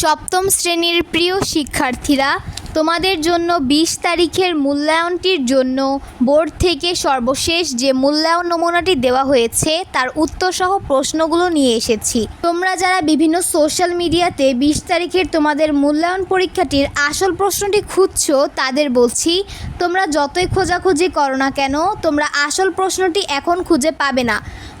সপ্তম শ্রেণির প্রিয় শিক্ষার্থীরা, তোমাদের জন্য বিশ তারিখের মূল্যায়নটির জন্য বোর্ড থেকে সর্বশেষ যে মূল্যায়ন নমুনাটি দেওয়া হয়েছে, তার উত্তরসহ প্রশ্নগুলো নিয়ে এসেছি। তোমরা যারা বিভিন্ন সোশ্যাল মিডিয়াতে বিশ তারিখের তোমাদের মূল্যায়ন পরীক্ষাটির আসল প্রশ্নটি খুঁজছো, তাদের বলছি, তোমরা যতই খোঁজাখুঁজি করো না কেন, তোমরা আসল প্রশ্নটি এখন খুঁজে পাবে না।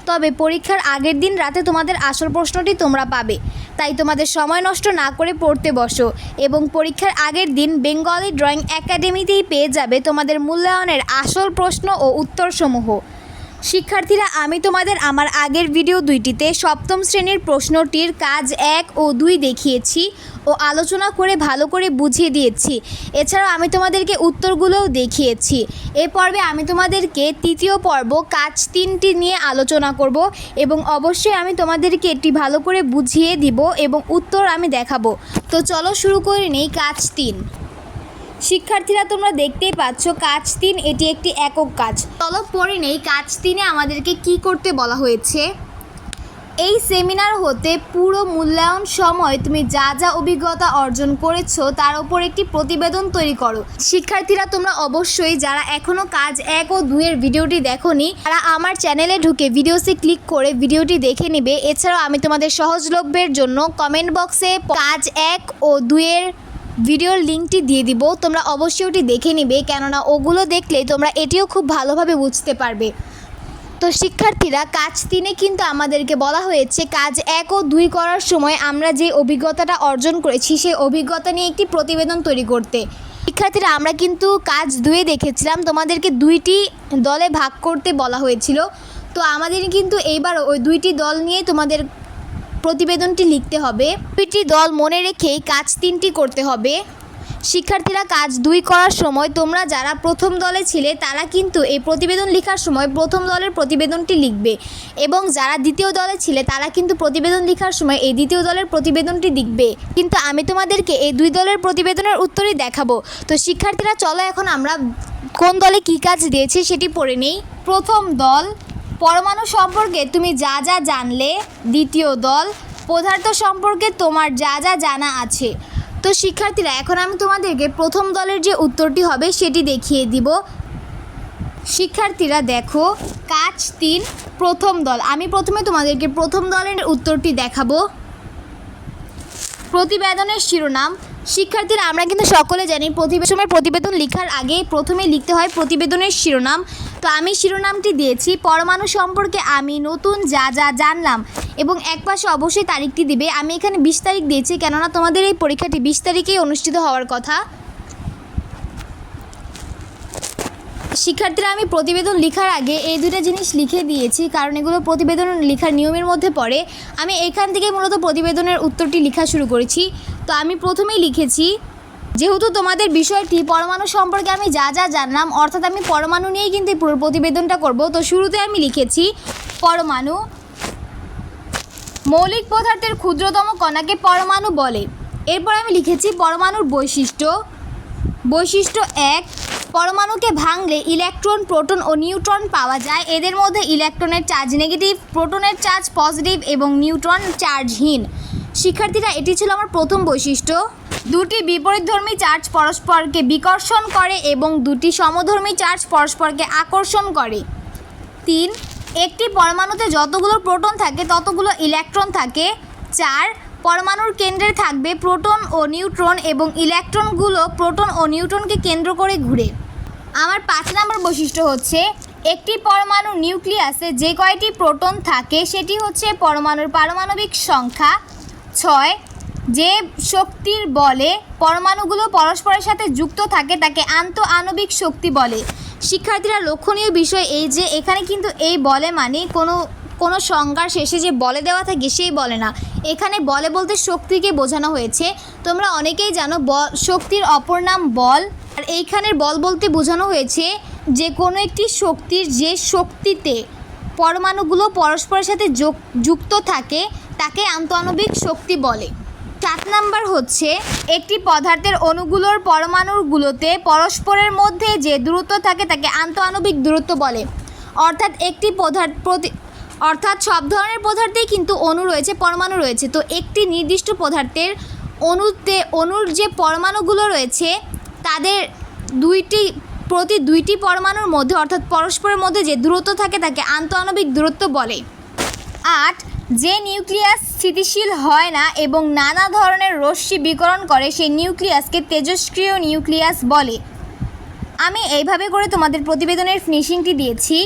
তবে পরীক্ষার আগের দিন রাতে তোমাদের আসল প্রশ্নটি তোমরা পাবে। তাই তোমাদের সময় নষ্ট না করে পড়তে বসো। এবং পরীক্ষার আগের দিন বেঙ্গলি ড্রয়িং একাডেমিতেই পেয়ে যাবে তোমাদের মূল্যায়নের আসল প্রশ্ন ও উত্তরসমূহ। শিক্ষার্থীরা, আমি তোমাদের আমার আগের ভিডিও দুইটিতে সপ্তম শ্রেণির প্রশ্নটির কাজ এক ও দুই দেখিয়েছি ও আলোচনা করে ভালো করে বুঝিয়ে দিয়েছি। এছাড়াও আমি তোমাদেরকে উত্তরগুলোও দেখিয়েছি। এ পর্বে আমি তোমাদেরকে তৃতীয় পর্ব কাজ তিনটি নিয়ে আলোচনা করব এবং অবশ্যই আমি তোমাদেরকে এটি ভালো করে বুঝিয়ে দিব এবং উত্তর আমি দেখাবো। তো চলো শুরু করে নেই কাজ তিন। শিক্ষার্থীরা তোমরা দেখতেই পাচ্ছ কাজ তিন, এটি একটি একক কাজ চলো পড়ে নেই কাজ তিনে আমাদেরকে কি করতে বলা হয়েছে? এই সেমিনার হতে পুরো মূল্যায়ন সময় তুমি যা যা অভিজ্ঞতা অর্জন করেছ, তার উপর একটি প্রতিবেদন তৈরি করো। শিক্ষার্থীরা তোমরা অবশ্যই যারা এখনও কাজ এক ও দুইয়ের ভিডিওটি দেখোনি, তারা আমার চ্যানেলে ঢুকে ভিডিওসে ক্লিক করে ভিডিওটি দেখে নেবে। এছাড়াও আমি তোমাদের সহজলভ্যের জন্য কমেন্ট বক্সে কাজ এক ও দুইয়ের ভিডিওর লিঙ্কটি দিয়ে দিব, তোমরা অবশ্যই ওটি দেখে নিবে, কেননা ওগুলো দেখলে তোমরা এটিও খুব ভালোভাবে বুঝতে পারবে। তো শিক্ষার্থীরা, কাজ তিনে কিন্তু আমাদেরকে বলা হয়েছে, কাজ এক ও দুই করার সময় আমরা যে অভিজ্ঞতাটা অর্জন করেছি, সেই অভিজ্ঞতা নিয়ে একটি প্রতিবেদন তৈরি করতে। শিক্ষার্থীরা, আমরা কিন্তু কাজ দুয়ে দেখেছিলাম, তোমাদেরকে দুইটি দলে ভাগ করতে বলা হয়েছিল। তো আমাদের কিন্তু এইবার ওই দুইটি দল নিয়ে তোমাদের প্রতিবেদনটি লিখতে হবে। দুইটি দল মনে রেখেই কাজ তিনটি করতে হবে। শিক্ষার্থীরা কাজ দুই করার সময় তোমরা যারা প্রথম দলে ছিলে, তারা কিন্তু এই প্রতিবেদন লেখার সময় প্রথম দলের প্রতিবেদনটি লিখবে এবং যারা দ্বিতীয় দলে ছিলে, তারা কিন্তু প্রতিবেদন লেখার সময় এই দ্বিতীয় দলের প্রতিবেদনটি লিখবে। কিন্তু আমি তোমাদেরকে এই দুই দলের প্রতিবেদনের উত্তরই দেখাবো। তো শিক্ষার্থীরা, চলো এখন আমরা কোন দলে কী কাজ দিয়েছি সেটি পড়ে নেই। প্রথম দল পরমাণু সম্পর্কে তুমি যা যা জানলে, দ্বিতীয় দল, পদার্থ সম্পর্কে তোমার যা যা জানা আছে। তো শিক্ষার্থীরা, এখন আমি তোমাদেরকে প্রথম দলের যে উত্তরটি হবে সেটি দেখিয়ে দিব। শিক্ষার্থীরা, দেখো, কাজ তিন, প্রথম দল। আমি প্রথমে তোমাদেরকে প্রথম দলের উত্তরটি দেখাবো। প্রতিবেদনের শিরোনাম। শিক্ষার্থীরা, আমরা কিন্তু সকলে জানি, প্রতিবেদনের প্রতিবেদন লেখার আগে প্রথমে লিখতে হয় প্রতিবেদনের শিরোনাম। তো আমি শিরোনামটি দিয়েছি। পরমাণু সম্পর্কে আমি নতুন যা যা জানলাম এবং এক পাশে অবশ্যই তারিখটি দিবে। আমি এখানে বিশ তারিখ দিয়েছি কেননা তোমাদের এই পরীক্ষাটি বিশ তারিখেই অনুষ্ঠিত হওয়ার কথা। শিক্ষার্থীরা, আমি প্রতিবেদন লেখার আগে এই দুটো জিনিস লিখে দিয়েছি, কারণ এগুলো প্রতিবেদন লেখার নিয়মের মধ্যে পড়ে। আমি এখান থেকে মূলত প্রতিবেদনের উত্তরটি লেখা শুরু করেছি। তো আমি প্রথমেই লিখেছি যেহেতু তোমাদের বিষয়টি পরমাণু সম্পর্কে আমি যা যা জানলাম, অর্থাৎ আমি পরমাণু নিয়েই কিন্তু পুরো প্রতিবেদনটা করব, তো শুরুতে আমি লিখেছি, পরমাণু মৌলিক পদার্থের ক্ষুদ্রতম কণাকে পরমাণু বলে। এরপর আমি লিখেছি পরমাণুর বৈশিষ্ট্য। বৈশিষ্ট্য এক, পরমাণুকে ভাঙলে ইলেকট্রন, প্রোটন ও নিউট্রন পাওয়া যায়। এদের মধ্যে ইলেকট্রনের চার্জ নেগেটিভ, প্রোটনের চার্জ পজিটিভ এবং নিউট্রন চার্জহীন। শিক্ষার্থীরা, এটি ছিল আমার প্রথম বৈশিষ্ট্য। দুটি বিপরীতধর্মী চার্জ পরস্পরকে বিকর্ষণ করে এবং দুটি সমধর্মী চার্জ পরস্পরকে আকর্ষণ করে। তিন, একটি পরমাণুতে যতগুলো প্রোটন থাকে, ততগুলো ইলেকট্রন থাকে। চার, পরমাণুর কেন্দ্রে থাকবে প্রোটন ও নিউট্রন এবং ইলেকট্রনগুলো প্রোটন ও নিউট্রনকে কেন্দ্র করে ঘুরে। আমার পাঁচ নম্বর বৈশিষ্ট্য হচ্ছে, একটি পরমাণু নিউক্লিয়াসে যে কয়টি প্রোটন থাকে, সেটি হচ্ছে পরমাণুর পারমাণবিক সংখ্যা। ছয় যে শক্তির বলে পরমাণুগুলো পরস্পরের সাথে যুক্ত থাকে, তাকে আন্ত আণবিক শক্তি বলে। শিক্ষার্থীরা লক্ষণীয় বিষয় এই যে, এখানে কিন্তু এই বলে মানে কোনো কোনো সংজ্ঞার শেষে যে বলে দেওয়া থাকে সেই বলে না। এখানে বলে বলতে শক্তিকে বোঝানো হয়েছে। তোমরা অনেকেই জানো শক্তির অপর নাম বল। আর এইখানের বল বলতে বোঝানো হয়েছে যে কোনো একটি শক্তির যে শক্তিতে পরমাণুগুলো পরস্পরের সাথে যুক্ত থাকে, তাকে আন্তঃআণবিক শক্তি বলে। সাত নাম্বার হচ্ছে, একটি পদার্থের অণুগুলোর পরমাণুগুলোতে পরস্পরের মধ্যে যে দূরত্ব থাকে তাকে আন্তঃআণবিক দূরত্ব বলে। অর্থাৎ একটি পদার্থ প্রতি, অর্থাৎ সব ধরনের পদার্থেই কিন্তু অণু রয়েছে, পরমাণু রয়েছে। তো একটি নির্দিষ্ট পদার্থের অণুতে, অণুর যে পরমাণুগুলো রয়েছে, তাদের দুইটি, প্রতি দুইটি পরমাণুর মধ্যে, অর্থাৎ পরস্পরের মধ্যে যে দূরত্ব থাকে তাকে আন্তঃআণবিক দূরত্ব বলে। আট যে নিউক্লিয়াস স্থিতিশীল হয় না এবং নানা ধরনের রশ্মি বিকরণ করে, সেই নিউক্লিয়াসকে তেজস্ক্রিয় নিউক্লিয়াস বলে। আমি এইভাবে করে তোমাদের প্রতিবেদনের ফিনিশিংটি দিয়েছি।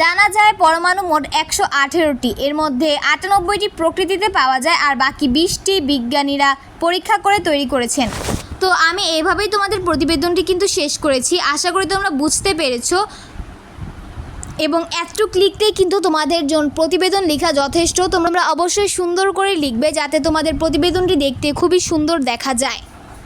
জানা যায় পরমাণু মোট একশো আঠেরোটি। এর মধ্যে আটানব্বইটি প্রকৃতিতে পাওয়া যায় আর বাকি বিশটি বিজ্ঞানীরা পরীক্ষা করে তৈরি করেছেন। তো আমি এইভাবেই তোমাদের প্রতিবেদনটি কিন্তু শেষ করেছি। আশা করি তোমরা বুঝতে পেরেছ। এবং এতটুক লিখতেই কিন্তু তোমাদের জন্য প্রতিবেদন লেখা যথেষ্ট। তোমরা অবশ্যই সুন্দর করে লিখবে যাতে তোমাদের প্রতিবেদনটি দেখতে খুবই সুন্দর দেখা যায়।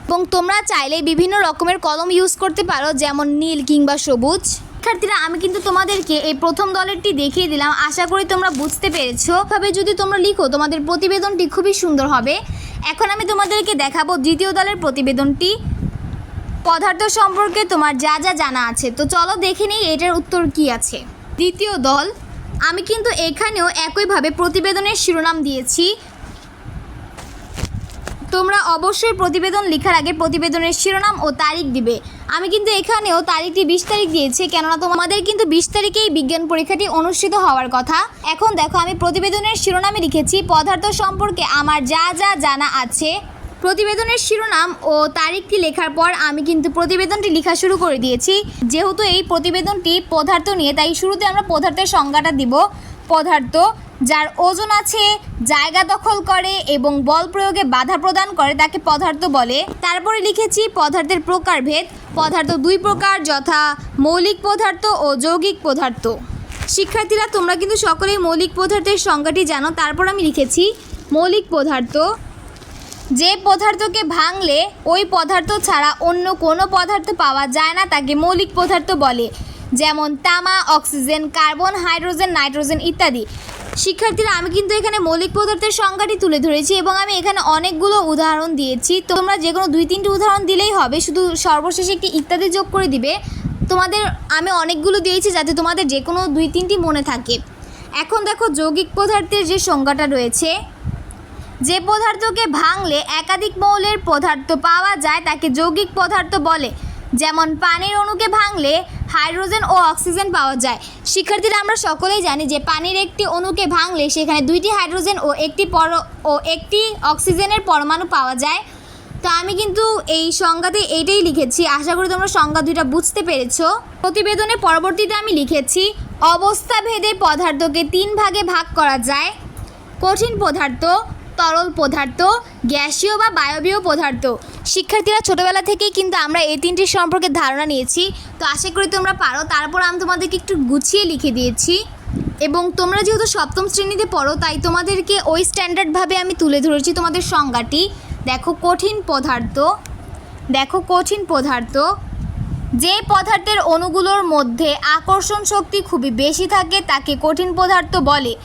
এবং তোমরা চাইলে বিভিন্ন রকমের কলম ইউজ করতে পারো, যেমন নীল কিংবা সবুজ। শিক্ষার্থীরা, আমি কিন্তু তোমাদেরকে এই প্রথম দলেরটি দেখিয়ে দিলাম। আশা করি তোমরা বুঝতে পেরেছ। ভাবে যদি তোমরা লিখো, তোমাদের প্রতিবেদনটি খুবই সুন্দর হবে। এখন আমি তোমাদেরকে দেখাবো দ্বিতীয় দলের প্রতিবেদনটি। পদার্থ সম্পর্কে তোমার যা যা জানা আছে। তো চলো দেখে নিই, এটার উত্তর কি আছে। দ্বিতীয় দল, আমি কিন্তু এখানেও একইভাবে প্রতিবেদনের শিরোনাম দিয়েছি। তোমরা অবশ্যই প্রতিবেদন লেখার আগে প্রতিবেদনের শিরোনাম ও তারিখ দিবে। আমি কিন্তু এখানেও তারিখটি বিশ তারিখ দিয়েছি, কেননা তোমাদের কিন্তু বিশ তারিখেই বিজ্ঞান পরীক্ষাটি অনুষ্ঠিত হওয়ার কথা। এখন দেখো, আমি প্রতিবেদনের শিরোনামে লিখেছি, পদার্থ সম্পর্কে আমার যা যা জানা আছে। প্রতিবেদনের শিরোনাম ও তারিখটি লেখার পর আমি কিন্তু প্রতিবেদনটি লেখা শুরু করে দিয়েছি। যেহেতু এই প্রতিবেদনটি পদার্থ নিয়ে, তাই শুরুতে আমরা পদার্থের সংজ্ঞাটা দিব। পদার্থ, যার ওজন আছে, জায়গা দখল করে এবং বল প্রয়োগে বাধা প্রদান করে, তাকে পদার্থ বলে। তারপরে লিখেছি পদার্থের প্রকারভেদ। পদার্থ দুই প্রকার, যথা মৌলিক পদার্থ ও যৌগিক পদার্থ। শিক্ষার্থীরা, তোমরা কিন্তু সকলেই মৌলিক পদার্থের সংজ্ঞাটি জানো। তারপর আমি লিখেছি মৌলিক পদার্থ। যে পদার্থকে ভাঙলে ওই পদার্থ ছাড়া অন্য কোনো পদার্থ পাওয়া যায় না তাকে মৌলিক পদার্থ বলে, যেমন তামা, অক্সিজেন, কার্বন, হাইড্রোজেন, নাইট্রোজেন ইত্যাদি। শিক্ষার্থীরা, আমি কিন্তু এখানে মৌলিক পদার্থের সংজ্ঞাটি তুলে ধরেছি এবং আমি এখানে অনেকগুলো উদাহরণ দিয়েছি। তোমরা যে কোনো দুই তিনটি উদাহরণ দিলেই হবে, শুধু সর্বশেষে একটি ইত্যাদি যোগ করে দিবে। তোমাদের, আমি অনেকগুলো দিয়েছি যাতে তোমাদের যে কোনো দুই তিনটি মনে থাকে। এখন দেখো, যৌগিক পদার্থের যে সংজ্ঞাটা রয়েছে যে পদার্থকে ভাঙলে একাধিক মৌলের পদার্থ পাওয়া যায়, তাকে যৌগিক পদার্থ বলে। যেমন, পানির অণুকে ভাঙলে হাইড্রোজেন ও অক্সিজেন পাওয়া যায়। শিক্ষার্থীরা, আমরা সকলেই জানি যে পানির একটি অণুকে ভাঙলে সেখানে দুইটি হাইড্রোজেন ও একটি পর, ও একটি অক্সিজেনের পরমাণু পাওয়া যায়। তো আমি কিন্তু এই সংজ্ঞাতে এইটাই লিখেছি। আশা করি তোমরা সংজ্ঞা দুইটা বুঝতে পেরেছ। প্রতিবেদনে পরবর্তীতে আমি লিখেছি অবস্থা ভেদে পদার্থকে তিন ভাগে ভাগ করা যায়। কঠিন পদার্থ তরল পদার্থ, গ্যাসীয় বা বায়বীয় পদার্থ। শিক্ষার্থীরা ছোটোবেলা থেকেই কিন্তু আমরা এই তিনটির সম্পর্কে ধারণা নিয়েছি। তো আশা করি তোমরা পারো। তারপর আমি তোমাদেরকে একটু গুছিয়ে লিখে দিয়েছি। এবং তোমরা যেহেতু সপ্তম শ্রেণীতে পড়ো, তাই তোমাদেরকে ওই স্ট্যান্ডার্ডভাবে আমি তুলে ধরেছি তোমাদের সংজ্ঞাটি। দেখো, কঠিন পদার্থ। দেখো, কঠিন পদার্থ। যে পদার্থের অণুগুলোর মধ্যে আকর্ষণ শক্তি খুবই বেশি থাকে, তাকে কঠিন পদার্থ বলে।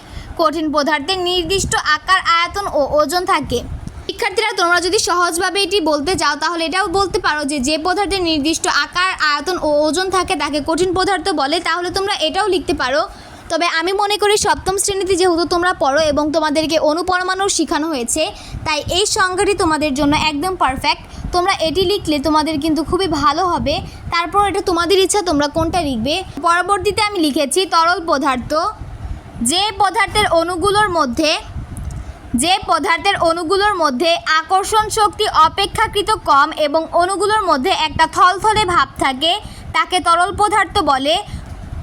কঠিন পদার্থের নির্দিষ্ট আকার, আয়তন ও ওজন থাকে। শিক্ষার্থীরা, তোমরা যদি সহজভাবে এটি বলতে চাও তাহলে এটাও বলতে পারো যে যে পদার্থের নির্দিষ্ট আকার, আয়তন ও ওজন থাকে, তাকে কঠিন পদার্থ বলে, তাহলে তোমরা এটাও লিখতে পারো। তবে আমি মনে করি, সপ্তম শ্রেণীতে যেহেতু তোমরা পড়ো এবং তোমাদেরকে অনুপরমাণু শেখানো হয়েছে, তাই এই সংজ্ঞাটি তোমাদের জন্য একদম পারফেক্ট তোমরা এটি লিখলে তোমাদের কিন্তু খুবই ভালো হবে। তারপর এটা তোমাদের ইচ্ছা, তোমরা কোনটা লিখবে? পরবর্তীতে আমি লিখেছি তরল পদার্থ। যে পদার্থের অণুগুলোর মধ্যে, যে পদার্থের অণুগুলোর মধ্যে আকর্ষণ শক্তি অপেক্ষাকৃত কম এবং অণুগুলোর মধ্যে একটা থলথলে ভাব থাকে, তাকে তরল পদার্থ বলে।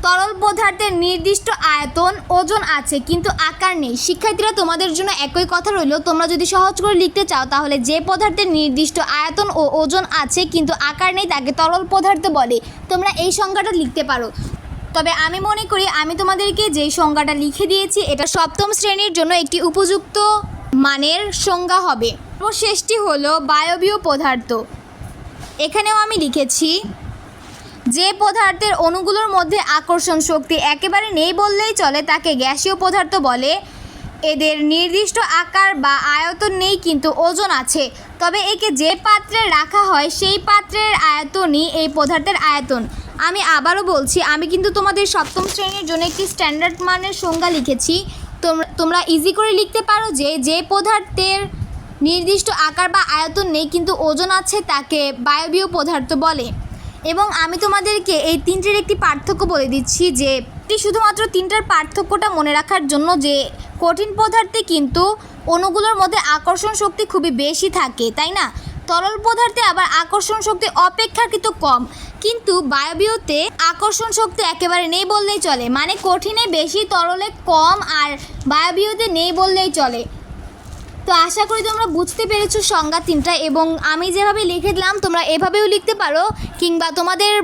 তরল পদার্থের নির্দিষ্ট আয়তন, ওজন আছে, কিন্তু আকার নেই। শিক্ষার্থীরা, তোমাদের জন্য একই কথা রইল। তোমরা যদি সহজ করে লিখতে চাও, তাহলে যে পদার্থের নির্দিষ্ট আয়তন ও ওজন আছে, কিন্তু আকার নেই, তাকে তরল পদার্থ বলে। তোমরা এই সংজ্ঞাটা লিখতে পারো। তবে আমি মনে করি আমি তোমাদেরকে যেই সংজ্ঞাটা লিখে দিয়েছি, এটা সপ্তম শ্রেণির জন্য একটি উপযুক্ত মানের সংজ্ঞা হবে। সর্বশেষটি হলো বায়বীয় পদার্থ। এখানেও আমি লিখেছি, যে পদার্থের অণুগুলোর মধ্যে আকর্ষণ শক্তি একেবারে নেই বললেই চলে, তাকে গ্যাসীয় পদার্থ বলে। এদের নির্দিষ্ট আকার বা আয়তন নেই, কিন্তু ওজন আছে। তবে একে যে পাত্রে রাখা হয়, সেই পাত্রের আয়তনই এই পদার্থের আয়তন। আমি আবারও বলছি, আমি কিন্তু তোমাদের সপ্তম শ্রেণির জন্য একটি স্ট্যান্ডার্ড মানের সংজ্ঞা লিখেছি। তোমরা তোমরা ইজি করে লিখতে পারো যে যে পদার্থের নির্দিষ্ট আকার বা আয়তন নেই, কিন্তু ওজন আছে তাকে বায়বীয় পদার্থ বলে। এবং আমি তোমাদেরকে এই তিনটির একটি পার্থক্য বলে দিচ্ছি যে, এটি শুধুমাত্র তিনটার পার্থক্যটা মনে রাখার জন্য যে, কঠিন পদার্থে কিন্তু অণুগুলোর মধ্যে আকর্ষণ শক্তি খুবই বেশি থাকে, তাই না? তরল পদার্থে আবার আকর্ষণ শক্তি অপেক্ষাকৃত কম। কিন্তু বায়বীয়তে আকর্ষণ শক্তি একেবারে নেই বললেই চলে। মানে কঠিনে বেশি, তরলে কম আর বায়বীয়তে নেই বললেই চলে। তো আশা করি তোমরা বুঝতে পেরেছ সংজ্ঞা তিনটা এবং আমি যেভাবে লিখে দিলাম, তোমরা এভাবেও লিখতে পারো কিংবা তোমাদের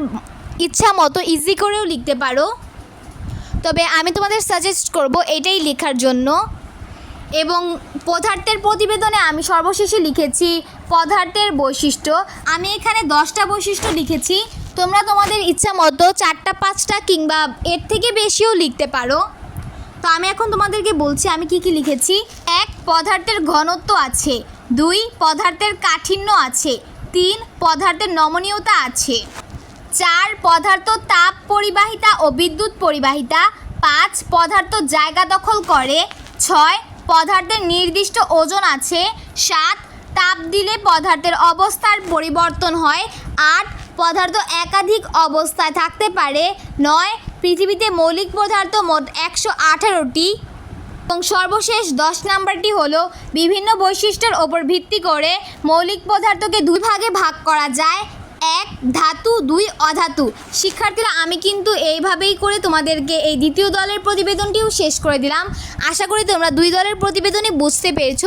ইচ্ছা মতো ইজি করেও লিখতে পারো। তবে আমি তোমাদের সাজেস্ট করব এটাই লেখার জন্য। এবং পদার্থের প্রতিবেদনে আমি সর্বশেষে লিখেছি পদার্থের বৈশিষ্ট্য। আমি এখানে দশটা বৈশিষ্ট্য লিখেছি। তোমরা তোমাদের ইচ্ছা মতো চারটা, পাঁচটা কিংবা এর থেকে বেশিও লিখতে পারো। তো আমি এখন তোমাদেরকে বলছি, আমি কি কি লিখেছি? এক, পদার্থের ঘনত্ব আছে। দুই, পদার্থের কাঠিন্য আছে। তিন, পদার্থের নমনীয়তা আছে। চার, পদার্থ তাপ পরিবাহিতা ও বিদ্যুৎ পরিবাহিতা। পাঁচ, পদার্থ জায়গা দখল করে। ছয়, পদার্থের নির্দিষ্ট ওজন আছে। সাত, তাপ দিলে পদার্থের অবস্থার পরিবর্তন হয়। আট পদার্থ একাধিক অবস্থায় থাকতে পারে। নয়, পৃথিবীতে মৌলিক পদার্থ মোট একশো আঠারোটি। এবং সর্বশেষ দশ নাম্বারটি হলো বিভিন্ন বৈশিষ্ট্যের ওপর ভিত্তি করে মৌলিক পদার্থকে দুই ভাগে ভাগ করা যায়। এক, ধাতু, দুই, অধাতু। শিক্ষার্থীরা, আমি কিন্তু এইভাবেই করে তোমাদেরকে এই দ্বিতীয় দলের প্রতিবেদনটিও শেষ করে দিলাম। আশা করি তোমরা দুই দলের প্রতিবেদনই বুঝতে পেরেছ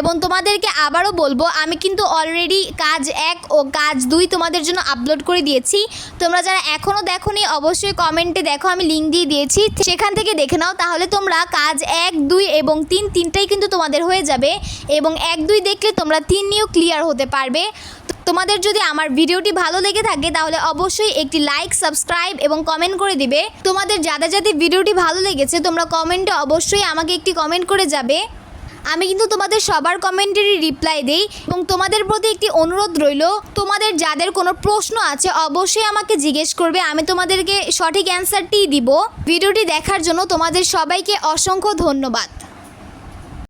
এবং তোমাদেরকে আবারও বলব, আমি কিন্তু অলরেডি কাজ এক ও কাজ দুই তোমাদের জন্য আপলোড করে দিয়েছি। তোমরা যারা এখনও দেখোনি, অবশ্যই কমেন্টে দেখো, আমি লিঙ্ক দিয়ে দিয়েছি। সেখান থেকে দেখে নাও, তাহলে তোমরা কাজ এক, দুই এবং তিন তিনটাই কিন্তু তোমাদের হয়ে যাবে এবং এক, দুই দেখলে তোমরা তিন নিয়েও ক্লিয়ার হতে পারবে। তোমাদের যদি আমার ভিডিওটি ভালো লেগে থাকে, তাহলে অবশ্যই একটি লাইক সাবস্ক্রাইব এবং কমেন্ট করে দিবে। তোমাদের যাদের যাদের ভিডিওটি ভালো লেগেছে, তোমরা কমেন্টে অবশ্যই আমাকে একটি কমেন্ট করে যাবে। আমি কিন্তু তোমাদের সবার কমেন্টেরই রিপ্লাই দেই এবং তোমাদের প্রতি একটি অনুরোধ রইল, তোমাদের যাদের কোনো প্রশ্ন আছে, অবশ্যই আমাকে জিজ্ঞেস করবে, আমি তোমাদেরকে সঠিক অ্যান্সারটিই দিব। ভিডিওটি দেখার জন্য তোমাদের সবাইকে অসংখ্য ধন্যবাদ।